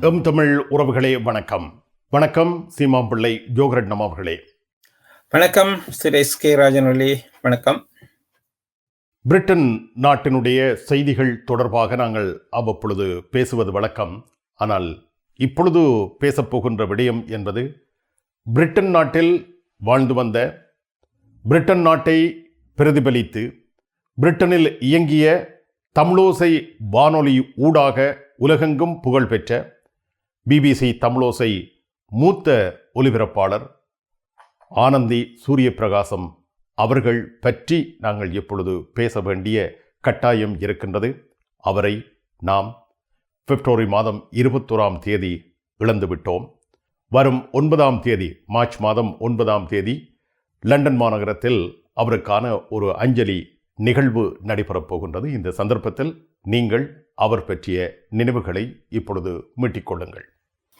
M Tamil உறவுகளே வணக்கம். வணக்கம் சீமாம்பிள்ளை ஜோகரட்னம் அவர்களே. வணக்கம் எஸ் கே ராஜன் வணக்கம். பிரிட்டன் நாட்டினுடைய செய்திகள் தொடர்பாக நாங்கள் அவ்வப்பொழுது பேசுவது வழக்கம். ஆனால் இப்பொழுது பேசப்போகின்ற விடயம் என்பது பிரிட்டன் நாட்டில் வாழ்ந்து வந்த பிரிட்டன் நாட்டை பிரதிபலித்து பிரிட்டனில் இயங்கிய தமிழோசை வானொலி ஊடாக உலகெங்கும் புகழ்பெற்ற பிபிசி தமிழோசை மூத்த ஒலிபரப்பாளர் ஆனந்தி சூரிய பிரகாசம் அவர்கள் பற்றி நாங்கள் இப்பொழுது பேச வேண்டிய கட்டாயம் இருக்கின்றது அவரை நாம் பிப்ரவரி மாதம் இருபத்தோராம் தேதி இழந்துவிட்டோம். வரும் ஒன்பதாம் தேதி மார்ச் மாதம் ஒன்பதாம் தேதி லண்டன் மாநகரத்தில் அவருக்கான ஒரு அஞ்சலி நிகழ்வு நடைபெறப் போகின்றது. இந்த சந்தர்ப்பத்தில் நீங்கள் அவர் பற்றிய நினைவுகளை இப்பொழுது மீட்டிக்கொள்ளுங்கள்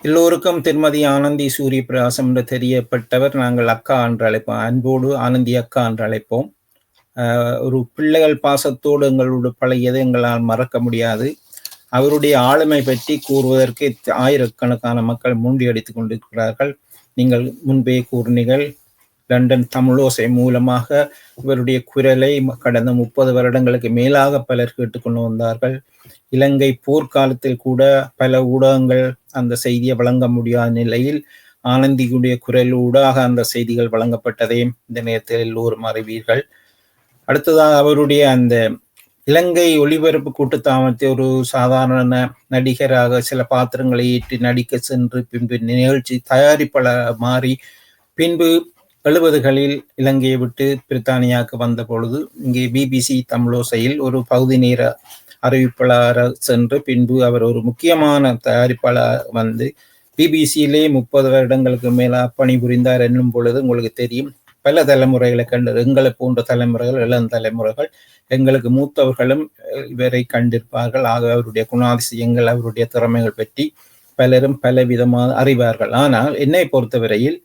எல்லோருக்கும் திருமதி ஆனந்தி சூரிய பிரகாசம் என்று தெரியப்பட்டவர். நாங்கள் அக்கா என்று அழைப்போம். அன்போடு ஆனந்தி அக்கா என்று அழைப்போம். ஒரு பிள்ளைகள் பாசத்தோடு எங்களோட பழையது எங்களால் மறக்க முடியாது. அவருடைய ஆளுமை பற்றி கூறுவதற்கு ஆயிரக்கணக்கான மக்கள் மூண்டி அடித்துக் கொண்டிருக்கிறார்கள். நீங்கள் முன்பே கூறினீர்கள் லண்டன் தமிழோசை மூலமாக இவருடைய குரலை கடந்த முப்பது வருடங்களுக்கு மேலாக பலர் கேட்டுக்கொண்டு வந்தார்கள். இலங்கை போர்க்காலத்தில் கூட பல ஊடகங்கள் அந்த செய்தியை வழங்க முடியாத நிலையில் ஆனந்தியுடைய குரலூடாக அந்த செய்திகள் வழங்கப்பட்டதையும் இந்த நேரத்தில் எல்லோரும் அறிவீர்கள். அடுத்ததாக அவருடைய அந்த இலங்கை ஒளிபரப்பு கூட்டுத்தாமத்தை ஒரு சாதாரண நடிகராக சில பாத்திரங்களை ஏற்றி நடிக்க சென்று பின்பு நிகழ்ச்சி தயாரிப்பாளர் மாறி பின்பு எழுபதுகளில் இலங்கையை விட்டு பிரித்தானியாவுக்கு வந்த பொழுது இங்கே பிபிசி தமிழோசையில் ஒரு பகுதி நேர அறிவிப்பாளராக சென்று பின்பு அவர் ஒரு முக்கியமான தயாரிப்பாளர் வந்து பிபிசியிலே முப்பது வருடங்களுக்கு மேலா பணிபுரிந்தார் என்னும் பொழுது உங்களுக்கு தெரியும். பல தலைமுறைகளை கண்டு எங்களை போன்ற தலைமுறைகள் இளம் தலைமுறைகள் எங்களுக்கு மூத்தவர்களும் இவரை கண்டிருப்பார்கள். ஆக அவருடைய குணாதிசயங்கள் அவருடைய திறமைகள் பற்றி பலரும் பல விதமாக அறிவார்கள். ஆனால் என்னை பொறுத்தவரையில்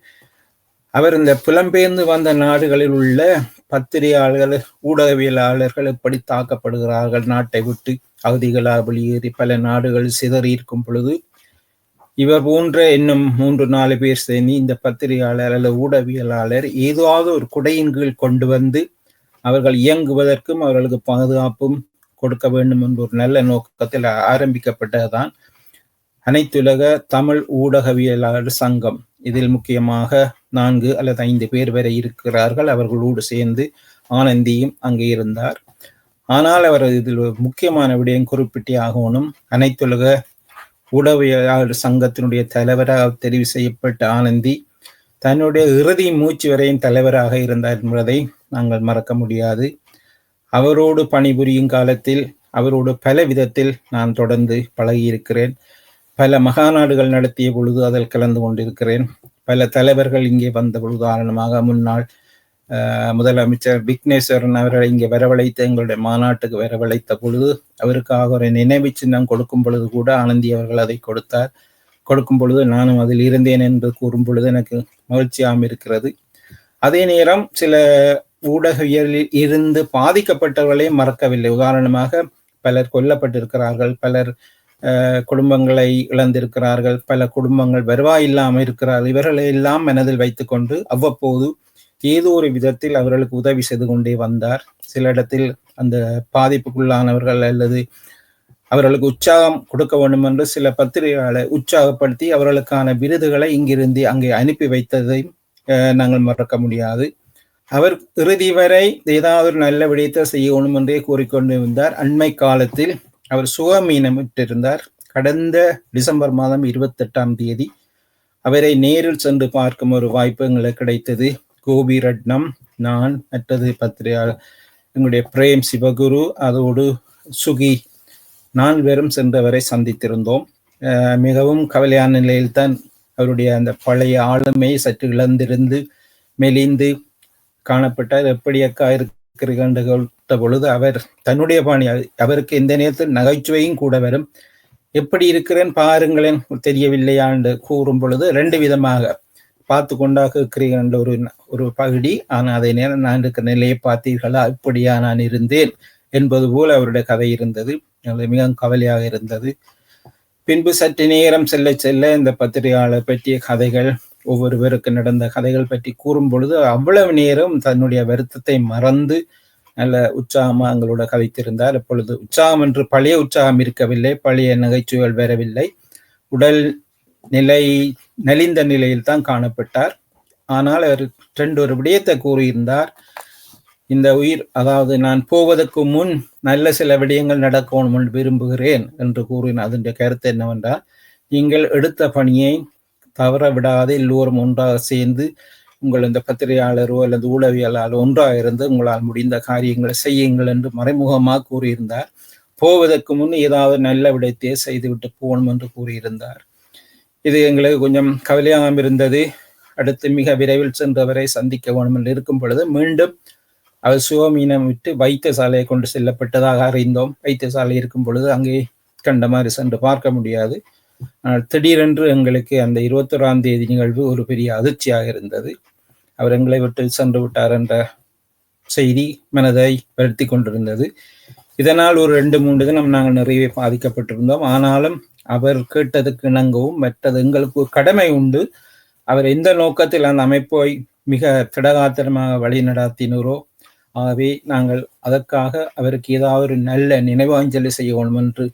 அவர் இந்த புலம்பெயர்ந்து வந்த நாடுகளில் உள்ள பத்திரிகையாளர்கள் ஊடகவியலாளர்கள் எப்படி தாக்கப்படுகிறார்கள். நாட்டை விட்டு அகதிகளாக வெளியேறி பல நாடுகள் சிதறி இருக்கும் பொழுது இவர் போன்ற இன்னும் மூன்று நாலு பேர் சேர்ந்து இந்த பத்திரிகையாளர் அல்லது ஊடகவியலாளர் ஏதாவது ஒரு குடையின் கீழ் கொண்டு வந்து அவர்கள் இயங்குவதற்கும் அவர்களுக்கு பாதுகாப்பும் கொடுக்க வேண்டும் என்ற ஒரு நல்ல நோக்கத்தில் ஆரம்பிக்கப்பட்டதுதான் அனைத்துலக தமிழ் ஊடகவியலாளர் சங்கம். இதில் முக்கியமாக நான்கு அல்லது ஐந்து பேர் வரை இருக்கிறார்கள். அவர்களோடு சேர்ந்து ஆனந்தியும் அங்கே இருந்தார். ஆனால் அவர் இதில் முக்கியமான விடயம் குறிப்பிட்டே ஆகணும் அனைத்துலக உடவியலாளர் சங்கத்தினுடைய தலைவராக தெரிவு செய்யப்பட்ட ஆனந்தி தன்னுடைய இறுதி மூச்சு வரையும் தலைவராக இருந்தார் என்பதை நாங்கள் மறக்க முடியாது. அவரோடு பணிபுரியும் காலத்தில் அவரோடு பல விதத்தில் நான் தொடர்ந்து பழகியிருக்கிறேன். பல மகாநாடுகள் நடத்திய பொழுது அதில் கலந்து கொண்டிருக்கிறேன். பல தலைவர்கள் இங்கே வந்த பொழுது உதாரணமாக முன்னாள் முதலமைச்சர் விக்னேஸ்வரன் அவர்களை இங்கே வரவழைத்து எங்களுடைய மாநாட்டுக்கு வரவழைத்த பொழுது அவருக்காக ஒரு நினைவு சின்னம் கொடுக்கும் பொழுது கூட ஆனந்தி அவர்கள் அதை கொடுத்தார். கொடுக்கும் பொழுது நானும் அதில் இருந்தேன் என்று கூறும் பொழுது எனக்கு மகிழ்ச்சியாகவும் இருக்கிறது. அதே நேரம் சில ஊடகவியலில் இருந்து பாதிக்கப்பட்டவர்களையும் மறக்கவில்லை. உதாரணமாக பலர் கொல்லப்பட்டிருக்கிறார்கள் பலர் குடும்பங்களை இழந்திருக்கிறார்கள் பல குடும்பங்கள் வருவாய் இல்லாமல் இருக்கிறார்கள். இவர்களை எல்லாம் மனதில் வைத்துக்கொண்டு அவ்வப்போது ஏதோ ஒரு விதத்தில் அவர்களுக்கு உதவி செய்து கொண்டே வந்தார். சில இடத்தில் அந்த பாதிப்புக்குள்ளானவர்கள் அல்லது அவர்களுக்கு உற்சாகம் கொடுக்க வேண்டும் என்று சில பத்திரிகைகளை உற்சாகப்படுத்தி அவர்களுக்கான விருதுகளை இங்கிருந்து அங்கே அனுப்பி வைத்ததை நாங்கள் மறக்க முடியாது. அவர் இறுதி வரை ஏதாவது ஒரு நல்ல விடயத்தை செய்யணும் என்றே கூறிக்கொண்டு இருந்தார் அண்மை காலத்தில் அவர் சுகமீனமிட்டிருந்தார். கடந்த டிசம்பர் மாதம் இருபத்தெட்டாம் தேதி அவரை நேரில் சென்று பார்க்கும் ஒரு வாய்ப்பு எங்களுக்கு கிடைத்தது. கோபி ரட்னம் நான் மற்றது பத்திரிகையாளர் எங்களுடைய பிரேம் சிவகுரு அதோடு சுகி நான் வெறும் சென்றவரை சந்தித்திருந்தோம். மிகவும் கவலையான நிலையில்தான் அவருடைய அந்த பழைய ஆளுமையை சற்று இழந்திருந்து மெலிந்து காணப்பட்டார். எப்படி அக்கா கிரிகண்டு கேட்ட பொழுது அவர் தன்னுடைய பாணி அவருக்கு இந்த நேரத்தில் நகைச்சுவையும் கூட வரும். எப்படி இருக்கிறேன் பாருங்களேன் தெரியவில்லையாண்டு கூறும் பொழுது ரெண்டு விதமாக பார்த்து கொண்டாக இருக்கிறீர்கள் ஒரு ஒரு பகுதி. ஆனால் அதே நேரம் நான் இருக்கிற நிலையை பார்த்தீர்களா? இப்படியா நான் இருந்தேன் என்பது போல் அவருடைய கதை இருந்தது. மிகவும் கவலையாக இருந்தது. பின்பு சற்று நேரம் செல்ல செல்ல இந்த பத்திரிகையாளர் பற்றிய கதைகள் ஒவ்வொருவருக்கு நடந்த கதைகள் பற்றி கூறும் பொழுது அவ்வளவு நேரம் தன்னுடைய வருத்தத்தை மறந்து நல்ல உற்சாகமா எங்களோட கதைத்திருந்தார் அப்பொழுது உற்சாகம் என்று பழைய உற்சாகம் இருக்கவில்லை பழைய நகைச்சுவைகள் வரவில்லை. உடல் நிலை நலிந்த நிலையில் தான் காணப்பட்டார். ஆனால் அவர் ரெண்டு ஒரு விடயத்தை கூறியிருந்தார். இந்த உயிர் அதாவது நான் போவதற்கு முன் நல்ல சில விடயங்கள் நடக்கணும் விரும்புகிறேன் என்று கூறின அதனுடைய கருத்து என்னவென்றால் நீங்கள் எடுத்த பணியை தவற விடாது எல்லோரும் ஒன்றாக சேர்ந்து உங்கள் இந்த பத்திரிகையாளரோ அல்லது ஊடகவியலாளர் ஒன்றாக இருந்து உங்களால் முடிந்த காரியங்களை செய்யுங்கள் என்று மறைமுகமாக கூறியிருந்தார். போவதற்கு முன் ஏதாவது நல்ல விடத்தையே செய்துவிட்டு போகணும் என்று கூறியிருந்தார். இது எங்களுக்கு கொஞ்சம் கவலையாக இருந்தது. அடுத்து மிக விரைவில் சென்றவரை சந்திக்க வேணும் என்று இருக்கும் பொழுது மீண்டும் அவர் சுவமீனம் விட்டு வைத்தியசாலையை கொண்டு செல்லப்பட்டதாக அறிந்தோம். வைத்தியசாலை இருக்கும் பொழுது அங்கே கண்ட மாதிரி சென்று பார்க்க முடியாது. திடீரென்று எங்களுக்கு அந்த இருபத்தொராம் தேதி நிகழ்வு ஒரு பெரிய அதிர்ச்சியாக இருந்தது. அவர் எங்களை விட்டு சென்று விட்டார் என்ற செய்தி மனதை வருத்தி கொண்டிருந்தது. இதனால் ஒரு ரெண்டு மூன்று தினம் நாங்கள் நிறைய பாதிக்கப்பட்டிருந்தோம். ஆனாலும் அவர் கேட்டதுக்கு இணங்கவும் மற்றது எங்களுக்கு ஒரு கடமை உண்டு. அவர் எந்த நோக்கத்தில் அந்த அமைப்பை மிக திடகாத்திரமாக வழி நடாத்தினரோ ஆகவே நாங்கள் அதற்காக அவருக்கு ஏதாவது ஒரு நல்ல நினைவாஞ்சலி செய்யணும் என்று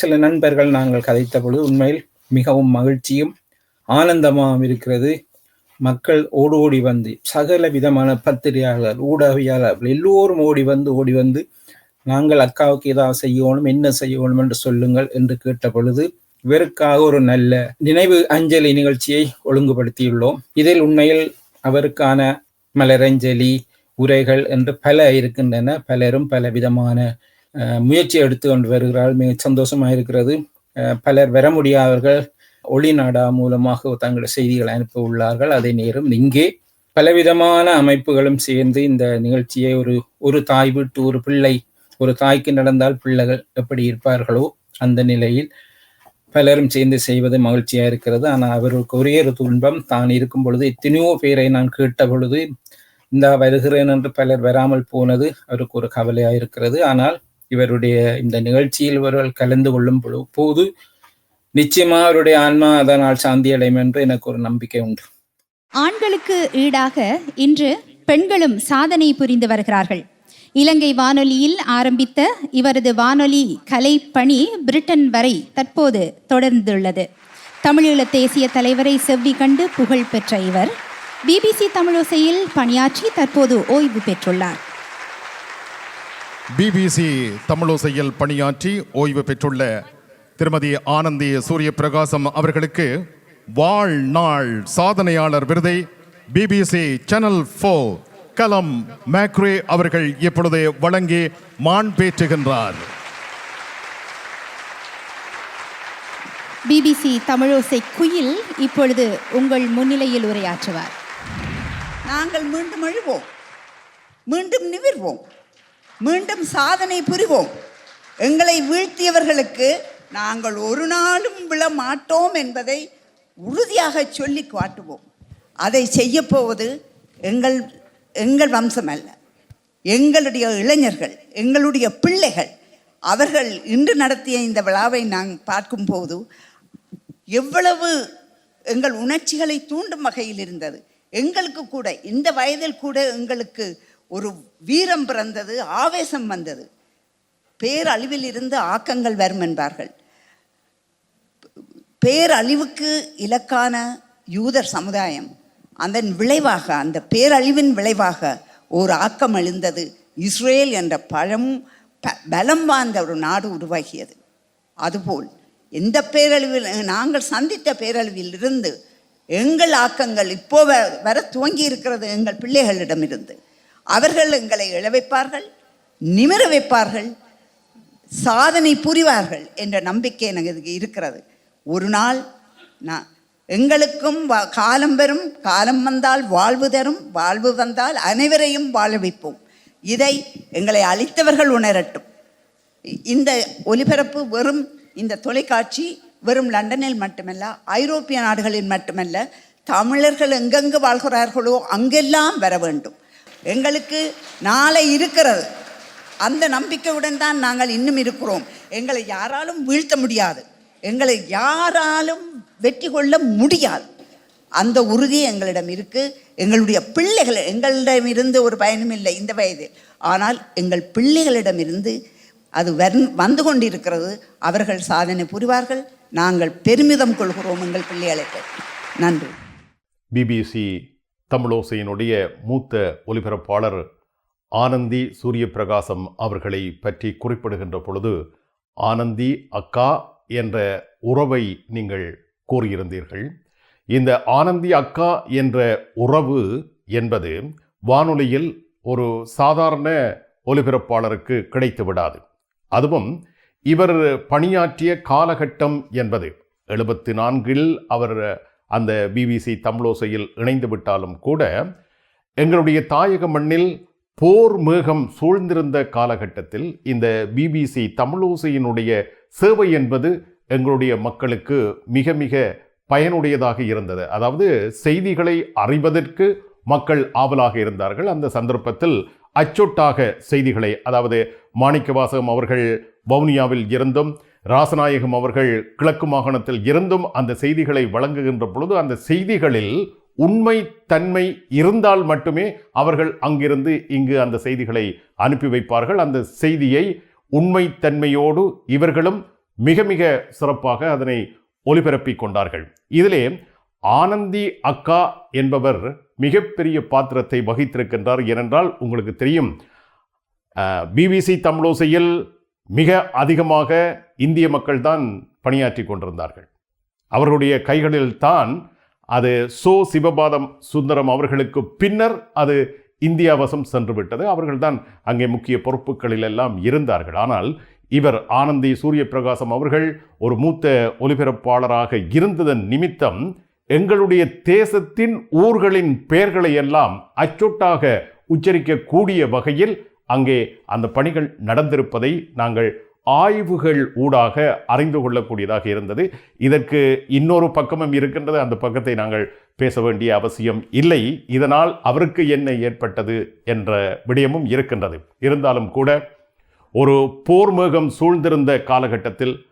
சில நண்பர்கள் நாங்கள் கதைத்த பொழுது உண்மையில் மிகவும் மகிழ்ச்சியும் ஆனந்தமாகவும் இருக்கிறது. மக்கள் ஓடி ஓடி வந்து சகல விதமான பத்திரிகையாளர் ஊடகவியாளர்கள் எல்லோரும் ஓடி வந்து ஓடி வந்து நாங்கள் அக்காவுக்கு ஏதாவது செய்யணும் என்ன செய்யணும் என்று சொல்லுங்கள் என்று கேட்ட பொழுது இவருக்காக ஒரு நல்ல நினைவு அஞ்சலி நிகழ்ச்சியை ஒழுங்குபடுத்தியுள்ளோம். இதில் உண்மையில் அவருக்கான மலரஞ்சலி உரைகள் என்று பல இருக்கின்றன. பலரும் பல விதமான முயற்சி எடுத்து கொண்டு வருகிறார்கள் மிக சந்தோஷமாக இருக்கிறது அஹ், பலர் வர முடியாதவர்கள் ஒளிநாடா மூலமாக தங்களுடைய செய்திகளை அனுப்ப உள்ளார்கள். அதே நேரம் இங்கே பலவிதமான அமைப்புகளும் சேர்ந்து இந்த நிகழ்ச்சியை ஒரு ஒரு தாய் விட்டு ஒரு பிள்ளை ஒரு தாய்க்கு நடந்தால் பிள்ளைகள் எப்படி இருப்பார்களோ அந்த நிலையில் பலரும் சேர்ந்து செய்வது மகிழ்ச்சியா இருக்கிறது. ஆனால் அவருக்கு ஒரே ஒரு துன்பம் தான் இருக்கும் பொழுது எத்தனையோ பேரை நான் கேட்ட பொழுது இந்த வருகிறேன் என்று பலர் வராமல் போனது அவருக்கு ஒரு கவலையா இருக்கிறது. ஆனால் இவருடைய இந்த நிகழ்ச்சியில் இவர்கள் கலந்து கொள்ளும் போது நிச்சயமா அவருடைய ஆன்மா அதனால் சாந்தி அடையும் என்று எனக்கு ஒரு நம்பிக்கை உண்டு. ஆண்களுக்கு ஈடாக இன்று பெண்களும் சாதனை புரிந்து வருகிறார்கள். இலங்கை வானொலியில் ஆரம்பித்த இவரது வானொலி கலை பணி பிரிட்டன் வரை தற்போது தொடர்ந்துள்ளது. தமிழீழ தேசிய தலைவரை செவ்வி கண்டு புகழ் பெற்ற இவர். பிபிசி தமிழோசையில் பணியாற்றி தற்போது ஓய்வு பெற்றுள்ளார். பிபிசி தமிழோசையில் பணியாற்றி ஓய்வு பெற்றுள்ள திருமதி ஆனந்தி சூரிய பிரகாசம் அவர்களுக்கு வாழ்நாள் சாதனையாளர் விருதை பிபிசி சேனல் ஃபோ கலம் மேக்ரே அவர்கள் இப்பொழுது வழங்கி மான் பேற்றுகின்றார். பிபிசி தமிழோசை குயில் இப்பொழுது உங்கள் முன்னிலையில் உரையாற்றுவார். நாங்கள் மீண்டும் எழுவோம் மீண்டும் நிமிர்வோம். மீண்டும் சாதனை புரிவோம். எங்களை வீழ்த்தியவர்களுக்கு நாங்கள் ஒரு நாளும் விழ மாட்டோம் என்பதை உறுதியாக சொல்லி காட்டுவோம். அதை செய்யப்போவது எங்கள் எங்கள் வம்சம் அல்ல. எங்களுடைய இளைஞர்கள் எங்களுடைய பிள்ளைகள் அவர்கள் இன்று நடத்திய இந்த விழாவை நாங்கள் பார்க்கும்போது எவ்வளவு எங்கள் உணர்ச்சிகளை தூண்டும் வகையில் இருந்தது. எங்களுக்கு கூட இந்த வயதில் கூட எங்களுக்கு ஒரு வீரம் பிறந்தது ஆவேசம் வந்தது. பேரழிவில் இருந்து ஆக்கங்கள் வரும் என்பார்கள். பேரழிவுக்கு இலக்கான யூதர் சமுதாயம் அதன் விளைவாக அந்த பேரழிவின் விளைவாக ஒரு ஆக்கம் எழுந்தது இஸ்ரேல் என்ற பழம் ப- பலம் வாய்ந்த ஒரு நாடு உருவாகியது. அதுபோல் எந்த பேரழிவில் நாங்கள் சந்தித்த பேரழிவில் இருந்து எங்கள் ஆக்கங்கள் இப்போ வர துவங்கி இருக்கிறது எங்கள் பிள்ளைகளிடமிருந்து. அவர்கள் எங்களை இழவைப்பார்கள் நிமிர வைப்பார்கள் சாதனை புரிவார்கள் என்ற நம்பிக்கை எனக்கு இருக்கிறது. ஒரு நாள் நான் எங்களுக்கும் வா- காலம் வரும் காலம் வந்தால் வாழ்வு தரும் வாழ்வு வந்தால் அனைவரையும் வாழ வைப்போம். இதை எங்களை அழித்தவர்கள் உணரட்டும். இந்த ஒலிபரப்பு வெறும் இந்த தொலைக்காட்சி வெறும் லண்டனில் மட்டுமல்ல ஐரோப்பிய நாடுகளில் மட்டுமல்ல தமிழர்கள் எங்கெங்கு வாழ்கிறார்களோ அங்கெல்லாம் வர வேண்டும். எங்களுக்கு நாளை இருக்கிறது. அந்த நம்பிக்கையுடன் தான் நாங்கள் இன்னும் இருக்கிறோம். எங்களை யாராலும் வீழ்த்த முடியாது. எங்களை யாராலும் வெற்றி கொள்ள முடியாது. அந்த உறுதி எங்களிடம் இருக்குது எங்களுடைய பிள்ளைகள் எங்களிடம் இருந்து ஒரு பயனும் இல்லை இந்த வயதில். ஆனால் எங்கள் பிள்ளைகளிடமிருந்து அது வந் வந்து கொண்டிருக்கிறது. அவர்கள் சாதனை புரிவார்கள். நாங்கள் பெருமிதம் கொள்கிறோம் எங்கள் பிள்ளைகளுக்கு. நன்றி. பிபிசி தமிழோசையினுடைய மூத்த ஒலிபரப்பாளர் ஆனந்தி சூரியபிரகாசம் அவர்களை பற்றி குறிப்பிடுகின்ற பொழுது ஆனந்தி அக்கா என்ற உறவை நீங்கள் கூறியிருந்தீர்கள். இந்த ஆனந்தி அக்கா என்ற உறவு என்பது வானொலியில் ஒரு சாதாரண ஒலிபரப்பாளருக்கு கிடைத்து விடாது. அதுவும் இவர் பணியாற்றிய காலகட்டம் என்பது. எழுபத்தி நான்கில் அவர் அந்த பிபிசி தமிழோசையில் இணைந்து விட்டாலும் கூட எங்களுடைய தாயக மண்ணில் போர் மேகம் சூழ்ந்திருந்த காலகட்டத்தில் இந்த பிபிசி தமிழோசையினுடைய சேவை என்பது எங்களுடைய மக்களுக்கு மிக மிக பயனுடையதாக இருந்தது. அதாவது செய்திகளை அறிவதற்கு மக்கள் ஆவலாக இருந்தார்கள். அந்த சந்தர்ப்பத்தில் அச்சொட்டாக செய்திகளை அதாவது மாணிக்கவாசகம் அவர்கள் வவுனியாவில் இருந்தும் ராசநாயகம் அவர்கள் கிழக்கு மாகாணத்தில் இருந்தும் அந்த செய்திகளை வழங்குகின்ற பொழுது அந்த செய்திகளில் உண்மை தன்மை இருந்தால் மட்டுமே அவர்கள் அங்கிருந்து இங்கு அந்த செய்திகளை அனுப்பி வைப்பார்கள். அந்த செய்தியை உண்மை தன்மையோடு இவர்களும் மிக மிக சிறப்பாக அதனை ஒலிபரப்பிக் கொண்டார்கள். இதிலே ஆனந்தி அக்கா என்பவர் மிகப்பெரிய பாத்திரத்தை வகித்திருக்கின்றார் ஏனென்றால் உங்களுக்கு தெரியும் பிபிசி தமிழோசையில் மிக அதிகமாக இந்திய மக்கள் தான் பணியாற்றி கொண்டிருந்தார்கள். அவர்களுடைய கைகளில் தான் அது சோ சிவபாதம் சுந்தரம் அவர்களுக்கு பின்னர் அது இந்தியா வசம் சென்று விட்டது அவர்கள்தான் அங்கே முக்கிய பொறுப்புகளில் எல்லாம் இருந்தார்கள். ஆனால் இவர் ஆனந்தி சூரிய பிரகாசம் அவர்கள் ஒரு மூத்த ஒலிபரப்பாளராக இருந்ததன் நிமித்தம் எங்களுடைய தேசத்தின் ஊர்களின் பெயர்களை எல்லாம் அச்சொட்டாக உச்சரிக்கக்கூடிய வகையில் அங்கே அந்த பணிகள் நடந்திருப்பதை நாங்கள் ஆய்வுகள் ஊடாக அறிந்து கொள்ளக்கூடியதாக இருந்தது. இதற்கு இன்னொரு பக்கமும் இருக்கின்றது. அந்த பக்கத்தை நாங்கள் பேச வேண்டிய அவசியம் இல்லை. இதனால் அவருக்கு என்ன ஏற்பட்டது என்ற விடயமும் இருக்கின்றது. இருந்தாலும் கூட ஒரு போர் மேகம் சூழ்ந்திருந்த காலகட்டத்தில்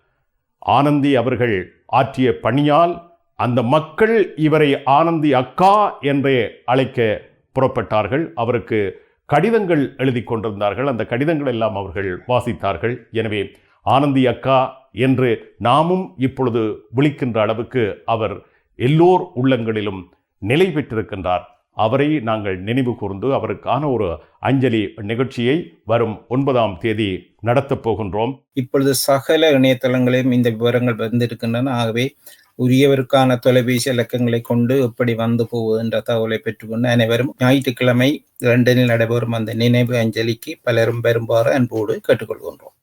ஆனந்தி அவர்கள் ஆற்றிய பணியால் அந்த மக்கள் இவரை ஆனந்தி அக்கா என்றே அழைக்க புறப்பட்டார்கள். அவருக்கு கடிதங்கள் எழுதி கொண்டிருந்தார்கள். அந்த கடிதங்கள் எல்லாம் அவர்கள் வாசித்தார்கள். எனவே ஆனந்தி அக்கா என்று நாமும் இப்பொழுது விழிக்கின்ற அளவுக்கு அவர் எல்லோர் உள்ளங்களிலும் நிலை பெற்றிருக்கின்றார். அவரை நாங்கள் நினைவு கூர்ந்து அவருக்கான ஒரு அஞ்சலி நிகழ்ச்சியை வரும் ஒன்பதாம் தேதி நடத்தப் போகின்றோம். இப்பொழுது சகல இணையதளங்களையும் இந்த விவரங்கள் வந்திருக்கின்றன. ஆகவே உரியவருக்கான தொலைபேசி இலக்கங்களை கொண்டு எப்படி வந்து போவது என்ற தகவலை பெற்றுக்கொண்டு அனைவரும் ஞாயிற்றுக்கிழமை லண்டனில் நடைபெறும் அந்த நினைவு அஞ்சலிக்கு பலரும் பெரும்பாறு அன்போடு கேட்டுக்கொள்கின்றோம்.